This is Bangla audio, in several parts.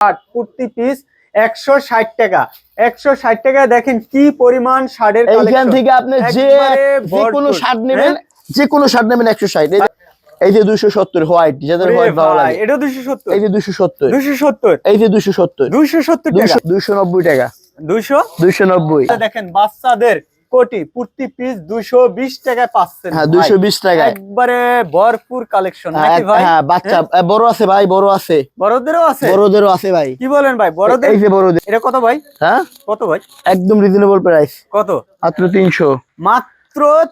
ষাট প্রতি পিস একশো ষাট টাকা। একশো ষাট টাকা দেখেন কি পরিমাণ ষাটের এইখান থেকে আপনি যে কোনো। শার্ট নেবেন হ্যাঁ? যে কোনো শার্ট নেবেন একশো ষাট। এই যে দুশো সত্তর হোয়াইট যাদের হোয়াইট ভালো ভাই, লাগে। এটা দুশো সত্তর। এই যে দুশো সত্তর। দুশো সত্তর। এই যে দুশো সত্তর। দুশো সত্তর দুশো নব্বই টাকা। দুশো দুশো নব্বই। দেখেন বাচ্চাদের কোটি প্রতি পিস দুশো বিশ টাকায় পাচ্ছেন হ্যাঁ দুশো বিশ টাকায়। একবারে ভরপুর কালেকশন হ্যাঁ, ভাই? হ্যাঁ বাচ্চা বড় আছে ভাই বড় আছে। বড়দেরও আছে? বড়দেরও আছে ভাই। কি বলেন ভাই বড়দের? এই যে বড়দের। এটা কত ভাই? হ্যাঁ? কত ভাই? একদম রিজনেবল প্রাইস কত? মাত্র তিনশো। মাত্র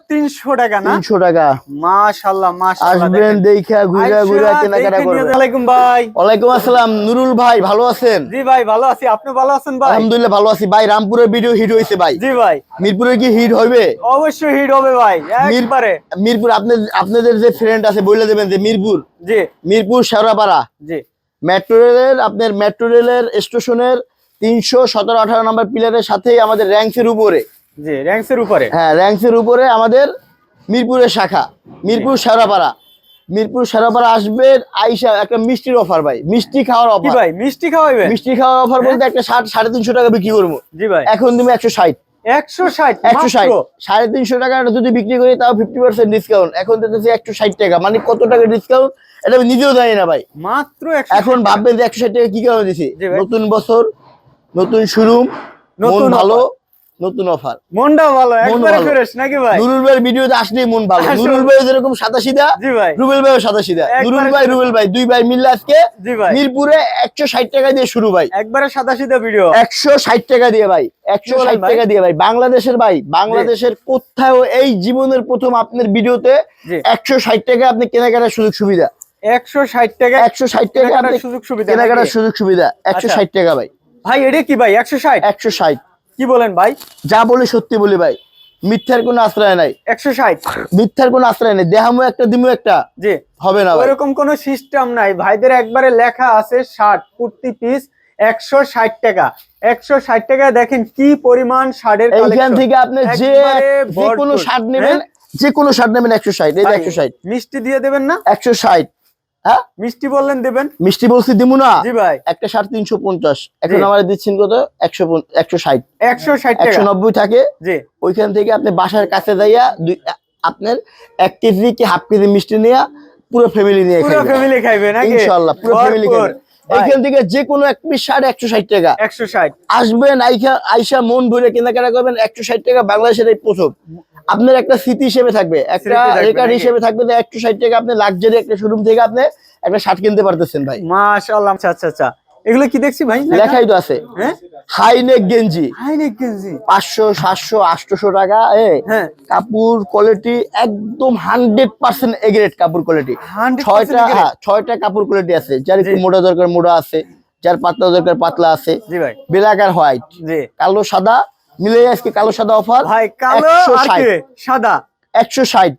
তিনশো টাকা না? তিনশো টাকা। মাশাল্লাহ মাশাল্লাহ আসবেন দেখা ঘুরা ঘুরা কেনাকাটা করবেন। আলাইকুম ভাই। ওয়ালাইকুম আসসালাম নুরুল ভাই ভালো আছেন? জি ভাই ভালো আছি। আপনি ভালো আছেন ভাই? আলহামদুলিল্লাহ ভালো আছি। ভাই রামপুরের ভিডিও হিট হয়েছে ভাই। জি ভাই। মিরপুরে কি হিট হবে? অবশ্যই হিট হবে ভাই একবারে। মিরপুর আপনাদের আপনাদের যে ফ্রেন্ড আছে বলে দেবেন যে মিরপুর। জি। মিরপুর শেওড়াপাড়া। জি। মেট্রো রেলের আপনার মেট্রো রেলের স্টেশনের তিনশো সতেরো আঠারো নম্বর পিলারের সাথেই আমাদের র্যাঙ্কসের উপরে। জি র্যাঙ্কসের উপরে? হ্যাঁ র্যাঙ্কসের উপরে আমাদের মিরপুরের শাখা মিরপুর শেওড়াপাড়া। মিরপুর শেওড়াপাড়া আসবে আইসা একটা মিষ্টির অফার ভাই মিষ্টি খাওয়ার অফার ভাই মিষ্টি খাওয়াইবে মিষ্টি খাওয়ার অফার বলতে একটা ষাট সাড়ে তিনশো টাকা বিক্রি করব। জি ভাই। এখন তুমি একশো ষাট। একশো ষাট একশো ষাট। সাড়ে তিনশো টাকা যদি বিক্রি করি তাও ফিফটি পার্সেন্ট ডিসকাউন্ট এখন দিতেছি একশো ষাট টাকা। মানে কত টাকা ডিসকাউন্ট এটা আমি নিজেও জানি না ভাই। মাত্র এখন ভাববেন যে একশো ষাট টাকা কি কারণে দিছি? নতুন বছর নতুন শুরু নতুন ভালো। নতুন অফার মনটা ভালো একবারে ফ্রেশ নাকি ভাই? নুরুল ভাইয়ের ভিডিওতে আসলেই মন ভালো। নুরুল ভাই যেরকম সাদা সিধা জি ভাই। রুবেল ভাইও সাদা সিধা নুরুল ভাই রুবেল ভাই দুই ভাই মিললে আজকে জি ভাই। মিরপুরে একশো ষাট টাকা দিয়ে শুরু ভাই। একবারে সাদা সিধা ভিডিও একশো ষাট টাকা দিয়ে ভাই একশো বলেন ষাট ভাই? টাকা দিয়ে ভাই। বাংলাদেশের ভাই বাংলাদেশের কোথাও এই জীবনের প্রথম আপনার ভিডিওতে জি। একশো ষাট টাকা আপনি কেনাকাটার সুযোগ সুবিধা। একশো ষাট টাকা একশো ষাট টাকা কেনাকাটার আপনি সুযোগ সুবিধা কেনাকাটার সুযোগ সুবিধা। একশো আচ্ছা। ষাট টাকা ভাই। ভাই এটা কি ভাই? একশো ষাট? একশো ষাট। কি বলেন ভাই? যা বলি সত্যি বলি ভাই মিথ্যার কোনো আশ্রয় নাই। একশো ষাট। মিথ্যার কোনো আশ্রয় নেই দেহামো একটা দিমু একটা জি। হবে না ওইরকম কোনো সিস্টেম নাই। ভাইদের একবারে লেখা আছে ষাট কুর্তি পিস একশো ষাট টাকা। একশো ষাট টাকা দেখেন কি পরিমাণ ষাটের এইখান থেকে আপনি যে কোনো। শার্ট নেবেন হ্যাঁ? যে কোনো শার্ট নেবেন একশো ষাট এই একশো ষাট। মিষ্টি দিয়ে দেবেন না? একশো ষাট। হ্যাঁ? মিষ্টি বললেন দেবেন? মিষ্টি বলছি দিমু না। জি ভাই। একটা তিনশো পঞ্চাশ। এখন জি। আমার দিচ্ছেন কত? একশো একশো ষাট। একশো ষাট একশো নব্বই থাকে। জি। ওইখান থেকে আপনি বাসার কাছে যাইয়া দুই আপনার এক কেজি কি হাফ কেজি মিষ্টি নিয়ে পুরো ফ্যামিলি নিয়ে পুরো ফ্যামিলি খাইবে নাকি? পুরো ফ্যামিলি থেকে যে কোনো এক পিস একশো ষাট টাকা। একশো ষাট। আসবেন আইসা মন ভরে কেনাকাটা করবেন। একশো ষাট টাকা বাংলাদেশের এই প্রথম আপনার একটা স্মৃতি হিসেবে থাকবে। একটা রেকর্ড হিসেবে থাকবে যে একশো ষাট টাকা আপনি লাক্সারি একটা শোরুম থেকে আপনি একটা শার্ট কিনতে পারতেছেন ভাই। মাশাআল্লাহ আচ্ছা আচ্ছা আচ্ছা। এগুলো কি দেখছি ভাই? লেখাই তো আছে। হ্যাঁ? হাইনেক গেঞ্জি। হাইনেক গেঞ্জি। পাঁচশো সাতশো আটশোশো টাকা এ হ্যাঁ। কাপড় কোয়ালিটি একদম হান্ড্রেড পার্সেন্ট এগ্রেড কাপড় কোয়ালিটি ছয়টা হ্যাঁ ছয়টা কাপড় কোয়ালিটি আছে। যার একটু মোটা দরকার মোটা আছে। যার পাতলা দরকার পাতলা আছে। ব্ল্যাক আর হোয়াইট কালো সাদা মিলে আজকে কালো সাদা অফার ভাই কালো সাদা। একশো ষাট।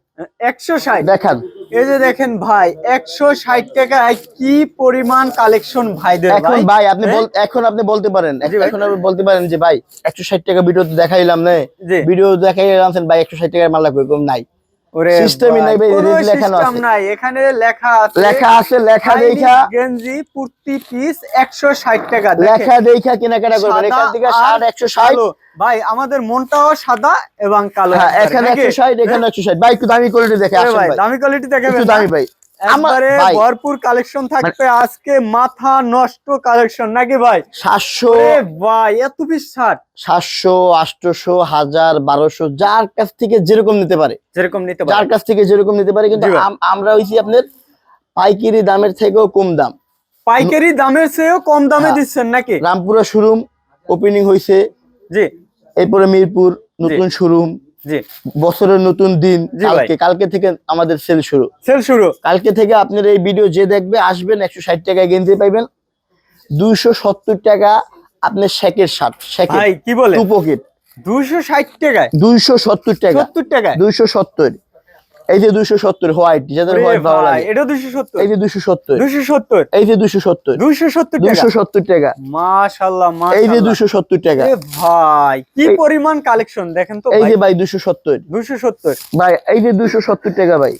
একশো ষাট? দেখান। এই যে দেখেন ভাই একশো ষাট টাকায় কি পরিমাণ কালেকশন ভাইদের এখন ভাই। আপনি হ্যাঁ? এখন আপনি বলতে পারেন এখন আপনি বলতে পারেন যে ভাই একশো ষাট টাকা ভিডিও তো দেখাইলাম না। ভিডিও দেখাইলাম ভাই একশো ষাট টাকার মাল লাগবে নাই। ওরে নাই ভাই, লেখানো আছে। নাই এখানে লেখা আছে লেখা আছে লেখা দেখা। গেঞ্জি প্রতি পিস টাকা লেখা দেখা কেনাকাটা করবেন। এখান থেকে। ভাই আমাদের মনটাও সাদা এবং কালো হ্যাঁ এখানে নাকি? একশো ষাট এখানে একশো ষাট। ভাই একটু দামি কোয়ালিটি দেখে আসেন ভাই ভাই। দামি কোয়ালিটি দেখাবেন একটু দামি ভাই। আমার একবারে ভরপুর কালেকশন থাকবে আজকে মাথা নষ্ট কালেকশন নাকি ভাই? সাতশো ওরে ভাই এত পিস শার্ট সাতশো আটশোশো হাজার বারোশো যার কাছ থেকে যেরকম নিতে পারে। যেরকম নিতে যার পারেন কাছ থেকে যেরকম নিতে পারে কিন্তু আম- আমরা হইছি আপনার পাইকারি দামের থেকেও কম দাম। পাইকারি দামের চেয়েও কম দামে হ্যাঁ। দিচ্ছেন নাকি? রামপুরা শোরুম ওপেনিং হয়েছে জি। এরপরে মিরপুর নতুন শোরুম। বছরের নতুন দিন কালকে কালকে থেকে আমাদের সেল শুরু। সেল শুরু। কালকে থেকে আপনার এই ভিডিও যে দেখবে আসবেন একশো ষাট টাকায় গেঞ্জি পাইবেন। দুইশো সত্তর টাকা আপনার শেকের শার্ট শেকের কি বলে টু পকেট দুশো ষাট টাকায়? দুইশো সত্তর টাকা। সত্তর টাকায়? দুইশো সত্তর। এই যে দুইশো সত্তর হোয়াইট যাদের হোয়াইট ভালো ভাই, লাগে। এটা দুশো সত্তর। এই যে দুইশো সত্তর। দুশো সত্তর। এই যে দুইশো সত্তর। দুশো সত্তর টাকা? দুইশো সত্তর টাকা। মাশাল্লাহ এই যে দুইশো সত্তর টাকা। ভাই কি পরিমাণ কালেকশন দেখেন তো এই যে ভাই। দুইশো সত্তর। দুশো সত্তর। ভাই এই যে দুইশো সত্তর টাকা ভাই।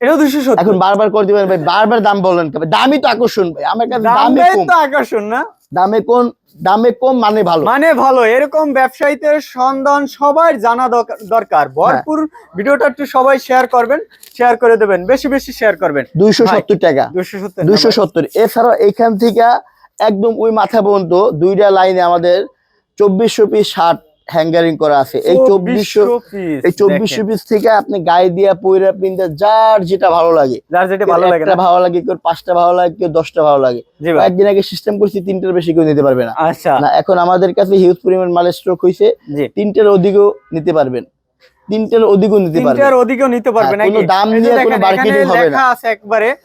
এটাও দুশো সত্তর। এখন বারবার করে দিবেন ভাই বারবার দাম বলেন। কেন? দামই তো আকর্ষণ ভাই। আমার কাছে দামই তো আকর্ষণ না? দামে কোন দামে কম মানে ভালো? মানে ভালো। এরকম ব্যবসায়ীদের সন্ধান সবার জানা দরকার- দরকার। হ্যাঁ। ভরপুর ভিডিওটা একটু সবাই শেয়ার করবেন শেয়ার করে দেবেন বেশি বেশি শেয়ার করবেন। দুইশো সত্তর টাকা। দুশো সত্তর দুইশো সত্তর। এছাড়াও এখান থেকে একদম ওই মাথা পর্যন্ত দুইটা লাইনে আমাদের চব্বিশশো পিস শার্ট হ্যাঙ্গারিং করা আছে। এই চব্বিশশো এই চব্বিশশো পিস থেকে আপনি গায়ে দিয়া পয়রা পিনতে যার যেটা ভালো লাগে। যার যেটা ভালো লাগে ভালো লাগে কেউ পাঁচটা ভালো লাগে কেউ দশটা ভালো লাগে। একদিন আগে সিস্টেম করছি তিনটার বেশি কেউ নিতে পারবে না। আচ্ছা। না এখন আমাদের কাছে হিউজ পরিমাণ মালের স্টক হয়েছে তিনটার অধিকও নিতে পারবেন। তিনটার অধিকও নিতে পারবেন। তিনটার অধিকও নিতে পারবে হ্যাঁ, কোনো দাম নিয়ে কোনো হবে না। আছে একবারে আহ,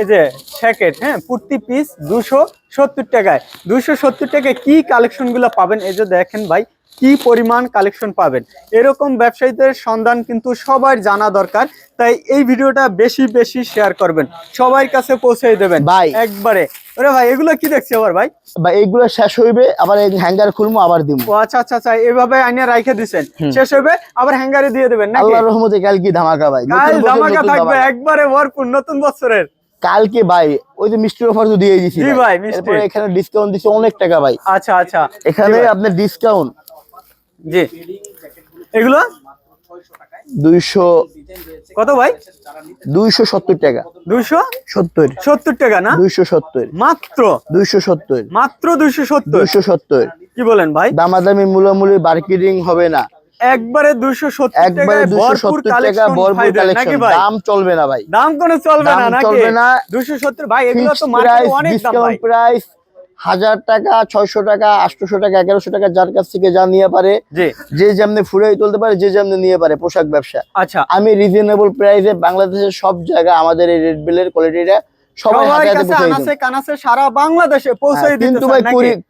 এই যে শ্যাকেট হ্যাঁ প্রতি পিস দুশো সত্তর টাকায়। দুশো সত্তর টাকায় কি কালেকশনগুলো পাবেন? এই যে দেখেন ভাই কি পরিমাণ কালেকশন পাবেন? এরকম ব্যবসায়ীদের সন্ধান কিন্তু সবার জানা দরকার তাই এই ভিডিওটা বেশি বেশি শেয়ার করবেন। সবার কাছে পৌঁছে দেবেন ভাই। একবারে। ওরে ভাই এগুলো কি দেখছি আবার ভাই? বা এইগুলো শেষ হইবে আবার হ্যাঙ্গার খুলবো আবার দিব ও আচ্ছা আচ্ছা আচ্ছা এভাবে আইনে রাইখে হুম। শেষ হবে আবার হ্যাঙ্গারে দিয়ে দেবেন নাকি? আল্লাহর রহমতে কাল কি ধামাকা ভাই। নতুন ধামাকা থাকবে একবারে ভরপুর নতুন বছরের। কালকে ভাই ওই যে মিষ্টির অফার তো দিয়ে দিছি জি ভাই, মিষ্টি। এরপরে এখানে ডিসকাউন্ট দিছে অনেক টাকা ভাই। আচ্ছা আচ্ছা। এখানে আপনার ডিসকাউন্ট জি। এগুলো? দুইশো কত ভাই? দুইশো সত্তর টাকা। দুইশো? সত্তর। সত্তর টাকা না? দুইশো সত্তর। মাত্র? দুইশো সত্তর। মাত্র দুইশো সত্তর? দুইশো সত্তর। কি বলেন ভাই? দামাদামি মূলামূলি মার্কেটিং হবে না। একবারে টাকায় ভরপুর কালেকশন ভরপুর কালেকশন দাম চলবে না ভাই। দাম কোনো চলবে না নাকি? চলবে না। দুইশো সত্তর ভাই এগুলো তো মার্কেটে প্রাইস অনেক দাম ভাই। প্রাইস হাজার টাকা ছয়শো টাকা আটশোশো টাকা এগারোশো টাকা যার কাছ থেকে যা নিয়ে পারে যে যেমনি ফুরাই তুলতে পারে যে যেমনি নিয়ে পারে পোশাক ব্যবসা। আচ্ছা। আমি রিজনেবল প্রাইসে বাংলাদেশের সব জায়গা আমাদের এই রেড বিলের কোয়ালিটিটা সবাই হাতে হাতে পৌঁছে আনাসে কানাসে সারা বাংলাদেশে পৌঁছে হ্যাঁ, কিন্তু ভাই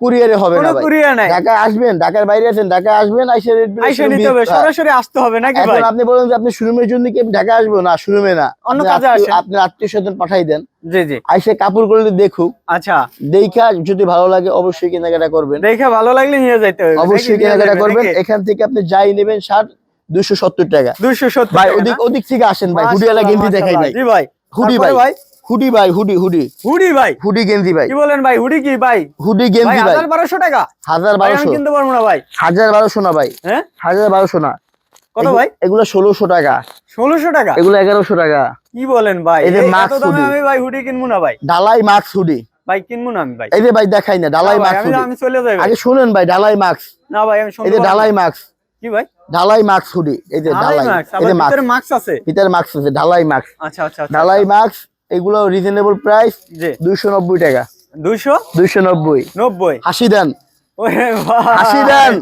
কুরিয়ারে হবে না ভাই। কুরিয়ার নাই। ঢাকায় আসবেন ঢাকার বাইরে আছেন ঢাকায় আসবেন আইসা রেড আইসা নিতে হবে সরাসরি আসতে হবে নাকি ভাই? এখন আপনি বলেন যে আপনি শোরুমের জন্য কি ঢাকা আসব? না শোরুমে না। অন্য আপনি কাজে আত্মীয়- আসেন। আপনার আত্মীয় স্বজন পাঠাই দেন। জি জি। আইসে কাপড় করলে দেখুক আচ্ছা। দেখা যদি ভালো লাগে অবশ্যই কেনাকাটা করবেন। দেখে ভালো লাগলে নিয়ে যাইতে হবে অবশ্যই কেনাকাটা করবেন। এখান থেকে আপনি যাই নেবেন শার্ট দুশো সত্তর টাকা। দুইশো সত্তর ভাই ওদিক ওদিক থেকে আসেন ভাই হুডি মাশাআল্লাহ, গেঞ্জি দেখাই ভাই জি ভাই। হুডি ভাই? হুডি ভাই হুডি হুডি। হুডি ভাই? হুডি গেঞ্জি ভাই। কি বলেন ভাই হুডি কি ভাই? হুডি গেঞ্জি ভাই হাজার বারোশো টাকা? হাজার ভাই আমি বারোশো। কিনতে পারব না ভাই। হাজার বারোশো না ভাই। হ্যাঁ? হাজার বারোশো না। কত ভাই? এগুলো ষোলোশো টাকা। ষোলোশো টাকা? এগুলো এগারোশো টাকা। কি বলেন ভাই? এই যে মাস্ক এত আমি ভাই হুডি কিনবো না ভাই। ঢালাই মাস্ক হুডি। ভাই কিনবো না আমি ভাই। এই যে ভাই দেখাই না ঢালাই মাস্ক আমি হুডি। আমি চলে যাই। আগে শুনেন ভাই ঢালাই মাস্ক না ভাই আমি এই যে ঢালাই। মাস্ক কি ভাই? ঢালাই মাস্ক হুডি। এই যে ঢালাই এই যে মাস্ক আছে। ভিতরে মাস্ক আছে ঢালাই মাস্ক আচ্ছা আচ্ছা আচ্ছা ঢালাই মাস্ক এগুলো রিজনেবল প্রাইস দুইশো নব্বই টাকা। দুইশো? দুইশো নব্বই। নব্বই? হাসি দেন। ওরে আশি দেন।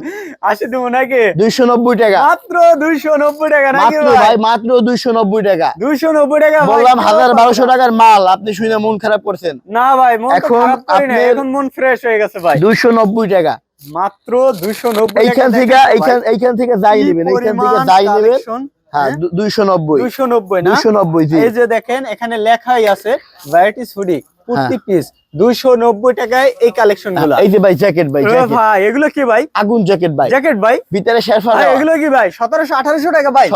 আশি দেবো নাকি? দুইশো নব্বই টাকা। মাত্র দুইশো নব্বই টাকা নাকি ভাই? ভাই মাত্র দুইশো নব্বই টাকা। দুইশো নব্বই টাকা বললাম হাজার বারোশো টাকার মাল আপনি শুনে মন খারাপ করছেন। না ভাই মন এখন মন ফ্রেশ হয়ে গেছে ভাই। দুইশো নব্বই টাকা। মাত্র দুইশো নব্বই এইখান থেকে এইখান এইখান থেকে যাই নেবেন এইখান থেকে যাই নেবেন। হ্যাঁ না? জি। এই যে দেখেন এখানে লেখাই আছে ভ্যারাইটিস হুডি প্রতি পিস দুইশো নব্বই টাকায় এই কালেকশনগুলো। এই যে ভাই জ্যাকেট ভাই জ্যাকেট ভাই এগুলো কি ভাই? আগুন জ্যাকেট ভাই। জ্যাকেট ভাই? ভিতরে শেষ ভাই, এগুলো কি ভাই? সতেরোশো আঠারোশো টাকা ভাই?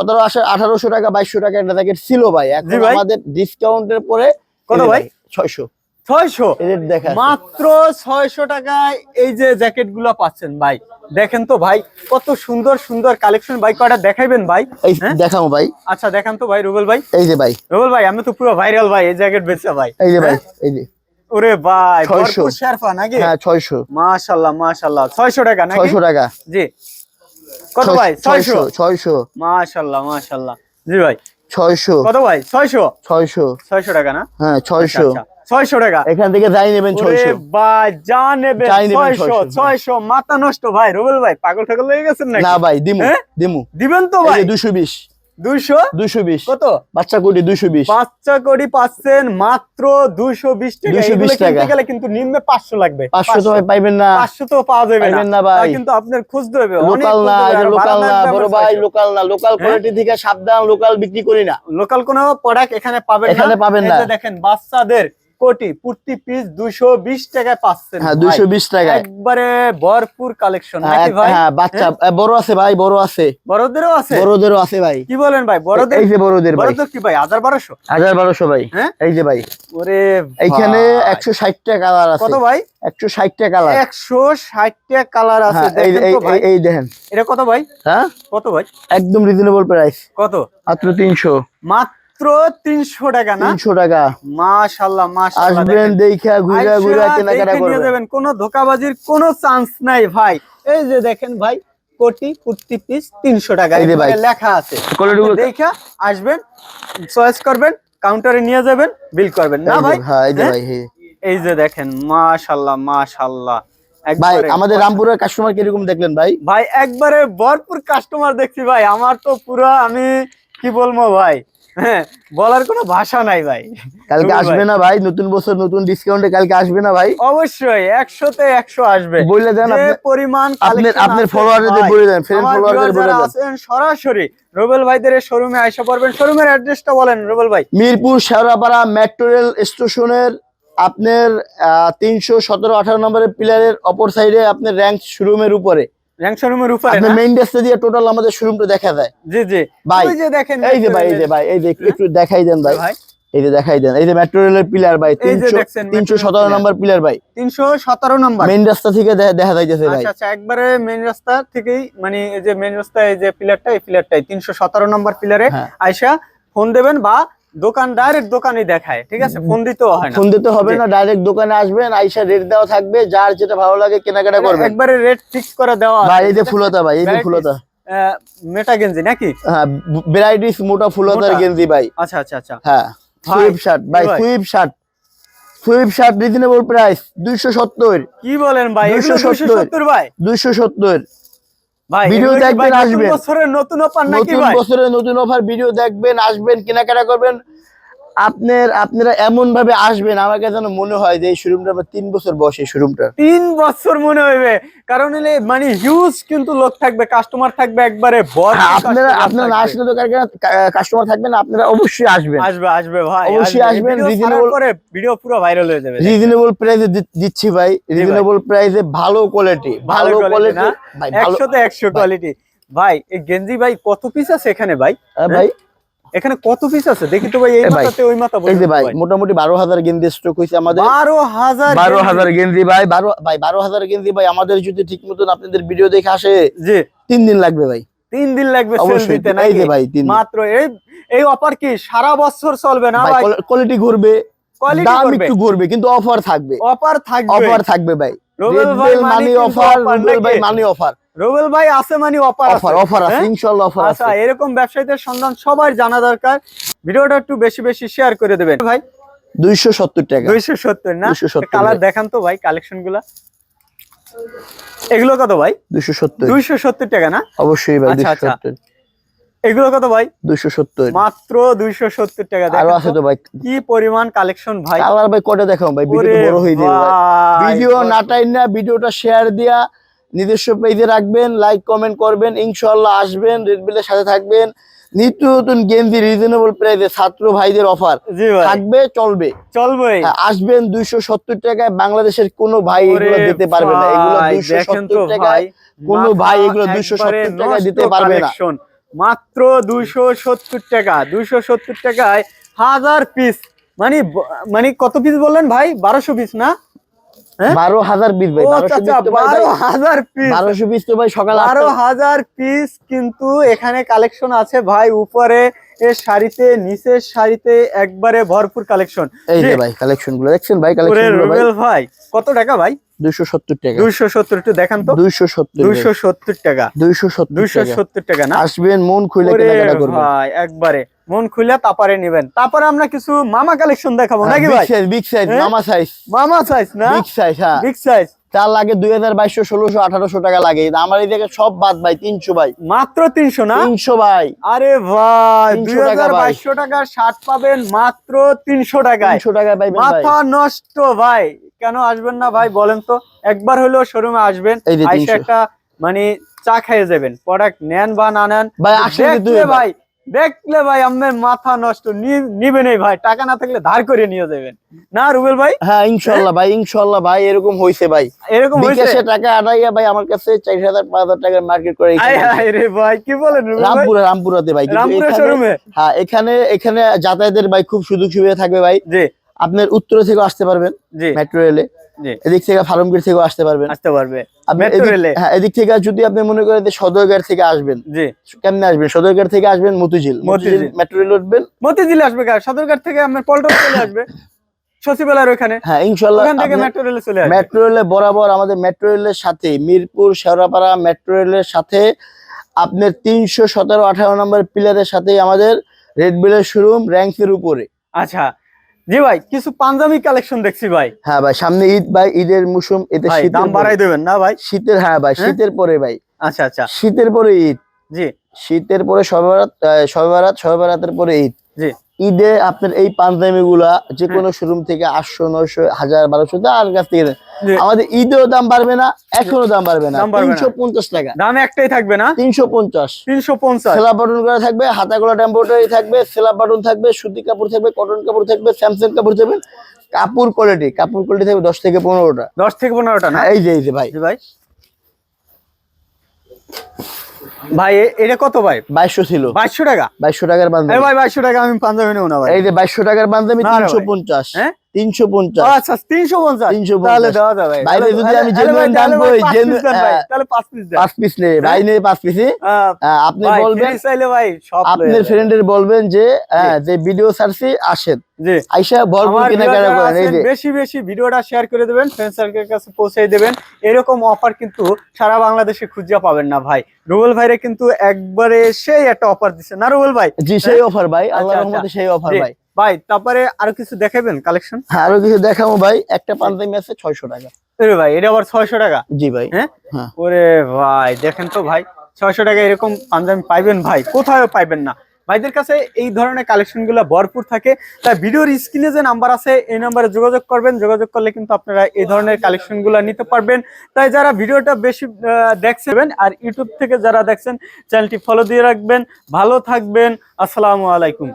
টাকা টাকা একটা জ্যাকেট ছিল ভাই। এখন আমাদের ডিসকাউন্টের পরে কত ভাই? ছয়শো। ছয়শো। দেখা মাত্র ছয়শো টাকায় এই যে জ্যাকেটগুলো পাচ্ছেন ভাই। দেখেন তো ভাই কত সুন্দর সুন্দর কালেকশন ভাই কয়টা দেখাইবেন ভাই? হ্যাঁ? দেখাও ভাই। আচ্ছা দেখান তো ভাই রুবেল ভাই। এই যে ভাই। রুবেল ভাই আমি তো পুরো ভাইরাল ভাই এই জ্যাকেট বেচছে ভাই। এই যে ভাই হ্যাঁ? এই যে। ওরে ভাই 600 ভরপুর শেরফা নাকি? হ্যাঁ ছয়শো। মাশাল্লাহ মাশাল্লাহ। ছয়শো টাকা নাকি? ছয়শো টাকা। জি। কত ভাই? ছয়শো? ছয়শো মাশাল্লাহ মাশাল্লাহ। জি ভাই। ছয়শো। কত ভাই? ছয়শো? ছয়শো। ছয়শো টাকা না? হ্যাঁ ছয়শো। আচ্ছা, ছয়শো টাকা। এখান থেকে যাই নেবেন ছয়শো। ভাই যা নেবে নেবেন ছয়শো ছয়শো। মাথা নষ্ট ভাই রুবেল ভাই পাগল ঠাগল হয়ে গেছেন না ভাই দিমু হ্যাঁ? দিমু। দিবেন তো ভাই। দুশো বিশ। দুইশো? বিশ। কত? বাচ্চা কোটি বিশ। বাচ্চা করি পাচ্ছেন মাত্র দুইশো বিশ টাকা। 220 এগুলো টাকা। গেলে কিন্তু নিম্নে পাঁচশো লাগবে। পাঁচশো তো পাইবেন না। পাঁচশো তো পাওয়া যাবে পাইবেন না ভাই। কিন্তু আপনার খুঁজতে হবে। লোকাল না লোকাল না বড় ভাই লোকাল না। লোকাল কোয়ালিটি থেকে সাবধান লোকাল বিক্রি করি না। লোকাল কোনো প্রোডাক্ট এখানে পাবেন এখানে পাবেন না। দেখেন বাচ্চাদের কোটি প্রতি পিস দুশো বিশ টাকায় পাচ্ছেন হ্যাঁ। দুইশো বিশ টাকায়। একবারে ভরপুর কালেকশন হ্যাঁ, ভাই? হ্যাঁ বাচ্চা বড় আছে ভাই বড় আছে। বড়দেরও আছে? বড়দেরও আছে ভাই। কি বলেন ভাই বড়দের? এই যে বড়দের ভাই। বড়দের কি ভাই হাজার বারোশো? হাজার বারোশো ভাই হ্যাঁ? এই যে ভাই। ওরে এইখানে। একশো ষাটটা কালার আছে। কত ভাই? একশো ষাটটা কালার একশো ষাটটা কালার আছে হ্যাঁ এই দেখেন এটা কত ভাই? হ্যাঁ? কত ভাই? একদম রিজনেবল প্রাইস কত? মাত্র তিনশো। মাত্র তিনশো টাকা না? তিনশো টাকা। মাশাল্লাহ মাশাল্লাহ আসবেন। দেখা ঘুরা ঘুরা কেনাকাটা করবেন। যাবেন কোনো ধোকাবাজির কোনো চান্স নাই ভাই। এই যে দেখেন ভাই কোটি পিস তিনশো টাকা। লেখা আছে। দেখা আসবেন চয়েস করবেন কাউন্টারে নিয়ে যাবেন বিল করবেন। না ভাই? এই যে হ্যাঁ? ভাই। এই যে। দেখেন মাশাল্লাহ মাশাল্লাহ ভাই আমাদের রামপুরের কাস্টমার কীরকম দেখলেন ভাই? ভাই একবারে ভরপুর কাস্টমার দেখছি ভাই। আমার তো পুরো আমি কি বলব ভাই? হ্যাঁ বলার কোনো ভাষা নাই ভাই। কালকে আসবে না ভাই নতুন বছর নতুন ডিসকাউন্টে কালকে আসবে না ভাই? অবশ্যই একশোতে একশো আসবে। বলে দেন আপনি পরিমাণ আপনার আপনার ফলোয়ারদের বলে দেন ফ্রেন্ড ফলোয়ারদের বলে দেন। সরাসরি রুবেল ভাইদের শোরুমে আইসা পড়বেন। শোরুমের অ্যাড্রেসটা বলেন রুবেল ভাই। মিরপুর শেওড়াপাড়া মেট্রো রেল স্টেশনের আপনার তিনশো সতেরো আঠারো নম্বরের পিলারের অপর সাইডে আপনার র্যাঙ্ক শোরুমের উপরে। র্যাঙ্ক শোরুমের উপরে আপনার না? মেইন ডেস্টে দিয়ে টোটাল আমাদের শোরুমটা দেখা যায়। জি জি। ভাই, ওই যে দেখেন এই যে ভাই এই যে ভাই এই যে একটু- দেখাই দেন ভাই। ভাই। এই যে দেখাই দেন। এই যে মেট্রো রেলের পিলার ভাই তিনশো সতেরো নম্বর পিলার ভাই। তিনশো সতেরো নম্বর মেইন রাস্তা থেকে দেখা যাইতেছে ভাই। আচ্ছা আচ্ছা একবারে রাস্তা থেকেই মানে এই যে রাস্তা এই যে পিলারটা এই পিলারটাই তিনশো সতেরো নম্বর পিলারে। আইসা ফোন দেবেন বা দোকান ডাইরেক্ট দোকানে দেখায় ঠিক আছে? ফোন দিতেও হয় না। ফোন দিতে হবে না ডাইরেক্ট দোকানে আসবেন আইসা রেট দেওয়া থাকবে যার যেটা ভালো লাগে কেনাকাটা করবেন। একবারে রেট ফিক্স করে দেওয়া ভাই এই যে ফুলতা ভাই এই যে ফুলতা। মেটা গেঞ্জি নাকি? হ্যাঁ ভ্যারাইটিস মোটা ফুলতার গেঞ্জি ভাই। আচ্ছা আচ্ছা আচ্ছা। হ্যাঁ ভাই, সুইপ শার্ট ভাই? Sweatshirt sweatshirt reasonable price দুইশো সত্তর। কি বলেন ভাই এগুলো 270 270 ভাই? দুইশো সত্তর। ভাই ভিডিও দেখবেন, আসবেন। বছরের নতুন অফার নাকি নতুন ভাই বছরের নতুন অফার ভিডিও দেখবেন আসবেন কেনাকাটা করবেন আপনার আপনারা এমন ভাবে আসবেন আমাকে যেন মনে হয় যে এই শোরুমটা আমার তিন বছর বসে শোরুমটা তিন বছর মনে হইবে। কারণ হলে মানে হিউজ কিন্তু লোক থাকবে কাস্টমার থাকবে একবারে হ্যাঁ, আপনারা আপনারা না আসলে তো কাস্টমার থাকবেন আপনারা অবশ্যই আসবেন। আসবে আসবে ভাই অবশ্যই আসবেন, reasonable- করে ভিডিও পুরো ভাইরাল হয়ে যাবে রিজনেবল প্রাইসে দিচ্ছি ভাই রিজনেবল প্রাইসে ভালো কোয়ালিটি ভালো কোয়ালিটি না? ভাই ভালো একশোতে একশো কোয়ালিটি ভাই এই গেঞ্জি ভাই কত পিস আছে এখানে ভাই? ভাই এখানে কত পিস আছে? দেখি তো ভাই এই মাথাতে ওই মাথা এই ভাই মোটামুটি বারো হাজার গেঞ্জি স্টক হয়েছে আমাদের। বারো হাজার বারো গেঞ্জি। হাজার গেঞ্জি ভাই বারো ভাই বারো হাজার গেঞ্জি ভাই আমাদের যদি ঠিক মতন আপনাদের ভিডিও দেখে আসে জি। তিন দিন লাগবে ভাই। তিন দিন লাগবে সেল দিতে নাকি যে ভাই মাত্র এই এই অফার কি সারা বছর চলবে না ভাই কোয়ালিটি ঘুরবে কোয়ালিটি দাম একটু ঘুরবে কিন্তু অফার থাকবে। অফার থাকবে। অফার থাকবে ভাই। মানি মানি অফার ভাই মানি অফার রোবেল ভাই আছে মানে অফার অফার অফার আছে ইনশাআল্লাহ অফার আছে আচ্ছা এরকম ব্যবসায়ীদের সন্ধান সবার জানা দরকার। ভিডিওটা একটু বেশি বেশি শেয়ার করে দেবেন। ভাই? দুইশো সত্তর টাকা। দুইশো সত্তর না? কালার দেখান তো ভাই কালেকশনগুলা। এগুলো কত ভাই? দুইশো সত্তর। দুইশো সত্তর টাকা না? অবশ্যই ভাই এগুলো কত ভাই? দুইশো সত্তর। মাত্র দুইশো সত্তর টাকা। আরও আছে তো, ভাই। কি পরিমাণ কালেকশন ভাই। কালার ভাই কটা দেখাও ভাই ভিডিও বড় হয়ে যাবে ভিডিও বল- না ভিডিওটা শেয়ার দিয়া নিজস্ব পেজে রাখবেন লাইক কমেন্ট করবেন ইনশাআল্লাহ আসবেন রেড বিলের সাথে থাকবেন। নিত্য নতুন গেঞ্জি রিজনেবল প্রাইসে ছাত্র ভাইদের অফার থাকবে চলবে। চলবে হ্যাঁ, আসবেন দুইশো সত্তর টাকায় বাংলাদেশের কোনো ভাই এগুলো দিতে পারবে না। এগুলো দুইশো সত্তর টাকায় কোনো ভাই এগুলো 270 একবারে টাকায় দিতে পারবে না। মাত্র দুইশো সত্তর টাকা, দুইশো সত্তর টাকায় হাজার পিস মানে মানে কত পিস বললেন ভাই বারোশো পিস না? বারো হাজার পিস ভাই বারো হাজার পিস বারোশো পিস তো ভাই সকাল বারো হাজার পিস কিন্তু এখানে কালেকশন আছে ভাই উপরে এর শাড়িতে নিচের শাড়িতে একবারে ভরপুর কালেকশন এই যে ভাই কালেকশনগুলো দেখছেন ভাই কালেকশন রুবেল ভাই কত টাকা ভাই? দুইশো সত্তর টাকা। দুইশো সত্তর একটু দেখান তো। দুইশো সত্তর দুইশো সত্তর টাকা। দুইশো সত্তর দুইশো টাকা। সত্তর টাকা না? আসবেন মন খুলে কেনাকাটা করবেন। ভাই একবারে। মন খুলে তারপরে নিবেন। তারপরে আমরা কিছু মামা কালেকশন দেখাবো নাকি ভাই? সাইজ বিগ সাইজ হ্যাঁ? মামা সাইজ মামা সাইজ না? বিগ সাইজ হ্যাঁ। বিগ সাইজ তার লাগে দুই হাজার বাইশশো ষোলোশো আঠারোশো টাকা লাগে। আমার এই জায়গায় সব বাদ ভাই তিনশো ভাই। মাত্র তিনশো না? তিনশো ভাই। আরে ভাই দুই হাজার ভাই। বাইশশো টাকার শার্ট পাবেন মাত্র তিনশো টাকা তিনশো টাকা ভাই। মাথা নষ্ট ভাই। কেন আসবেন না ভাই বলেন তো? একবার হলেও শোরুমে আসবেন এই যে আইসা 300 একটা মানে চা খেয়ে যাবেন। প্রোডাক্ট নেন বা না নেন। ভাই, ভাই দেখলে ভাই আপনার মাথা নষ্ট নিবেন এই ভাই টাকা না থাকলে ধার করে নিয়ে যাবেন। না রুবেল ভাই? হ্যাঁ ইনশাল্লাহ ভাই ইনশাল্লাহ ভাই এরকম হয়েছে ভাই। এরকম বিকাশে টাকা আড়াইয়া ভাই আমার কাছে চার হাজার পাঁচ হাজার টাকার মার্কেট করে রে ভাই কি বলেন রুবেল ভাই? রামপুরা রামপুরাতে ভাই রামপুরা শোরুমে হ্যাঁ এখানে এখানে যাতায়াতের ভাই খুব সুযোগ সুবিধা থাকবে ভাই। জি। আপনার উত্তর থেকে আসতে পারবেন জি। মেট্রো রেলে এদিক থেকে ফার্মগেট থেকেও আসতে পারবেন। আসতে পারবে। এদিক- হ্যাঁ এদিক থেকে যদি আপনি মনে করেন সদরঘাট থেকে আসবেন জি। কেমনে আসবেন? সদরঘাট থেকে আসবেন মতিঝিল। মতিঝিল। মেট্রো রেল উঠবেন। মতিঝিলে আসবে সদরঘাট থেকে আপনার পল্টন চলে আসবে। সচিবালয়ের ওখানে হ্যাঁ ইনশাল্লাহ থেকে মেট্রো রেলে চলে মেট্রো রেলে বরাবর আমাদের মেট্রো রেলের সাথে মিরপুর শেওড়াপাড়া মেট্রো রেলের সাথে আপনার তিনশো সতেরো আঠারো নম্বর পিলারের সাথে আমাদের রেড বিলের শোরুম র্যাঙ্কের উপরে। আচ্ছা জি ভাই কিছু পাঞ্জাবি কালেকশন দেখছি ভাই। হ্যাঁ ভাই সামনে ঈদ ভাই ঈদের মৌসুম এতে দাম বাড়াই দেবেন না ভাই? শীতের হ্যাঁ ভাই হ্যাঁ? শীতের পরে ভাই। আচ্ছা আচ্ছা। শীতের পরে ঈদ। জি। শীতের পরে সবে সবে সবে পরে ঈদ। জি। ঈদে আপনার এই পাঞ্জাবি গুলা যে কোনো শোরুম থেকে আটশো নয়শো হাজার বারোশো আর কাছ থেকে আমাদের ঈদেও দাম বাড়বে না এখনও দাম বাড়বে না। তিনশো পঞ্চাশ টাকা। দাম একটাই থাকবে না? তিনশো পঞ্চাশ। তিনশো পঞ্চাশ। সেলা বাটন করা থাকবে হাতা গলা টেম্পোরারি থাকবে সেলা বাটন থাকবে সুতি কাপড় থাকবে কটন কাপড় থাকবে স্যামসাং কাপড় থাকবে কাপড় কোয়ালিটি কাপড় কোয়ালিটি থাকবে দশ থেকে পনেরোটা। দশ থেকে পনেরোটা না? এই যে এই যে ভাই। ভাই। ভাই এটা কত ভাই? বাইশশো ছিল। বাইশশো টাকা? বাইশশো টাকার বান্ধবী। ভাই বাইশশো টাকা আমি পাঞ্জাবি নেব না ভাই। এই যে বাইশশো টাকার বান্ধবী তিনশো পঞ্চাশ। হ্যাঁ? তিনশো পঞ্চাশ। আচ্ছা তিনশো পঞ্চাশ। 350 তাহলে দেওয়া যাবে বাইরে যদি আমি তাহলে দাম তাহলে পাঁচ ভাই, হ্যাঁ। তাহলে পিস নেই ভাই নেই পাঁচ পিসে আপনি বলবেন চাইলে ভাই সব লয়ে আপনার ফ্রেন্ডের বলবেন যে হ্যাঁ, যে ভিডিও সার্চে আসেন। আইসা ভরপুর কেনাকাটা করেন এই যে বেশি বেশি ভিডিওটা শেয়ার করে দেবেন ফ্রেন্ড সার্কেলের কাছে পৌঁছে দেবেন। এরকম অফার কিন্তু সারা বাংলাদেশে খুঁজে পাবেন না ভাই। রুবেল ভাইরে কিন্তু একবারে সেই একটা অফার দিচ্ছে না রুবেল ভাই? জি সেই অফার ভাই আল্লাহ আচ্ছা, রহমতে সেই অফার ভাই। ভাই তারপরে আরও কিছু দেখাবেন কালেকশন হ্যাঁ, আরও কিছু দেখাবো ভাই। একটা পাঞ্জাবি আছে ছয়শো টাকা। আরে ভাই এটা আবার ছয়শো টাকা? জি ভাই হ্যাঁ? হ্যাঁ। ওরে ভাই দেখেন তো ভাই ছয়শো টাকা এরকম পাঞ্জাবি পাইবেন ভাই কোথাও পাইবেন না। ভাইদের কাছে এই ধরনের কালেকশনগুলো ভরপুর থাকে। তাই ভিডিওর স্ক্রিনে যে নাম্বার আছে এই নাম্বারে যোগাযোগ করবেন। যোগাযোগ করলে কিন্তু আপনারা এই ধরনের কালেকশনগুলো নিতে পারবেন। তাই যারা ভিডিওটা বেশি দেখছেন আর ইউটিউব থেকে যারা দেখছেন চ্যানেলটি ফলো দিয়ে রাখবেন। ভালো থাকবেন। আসসালামু আলাইকুম।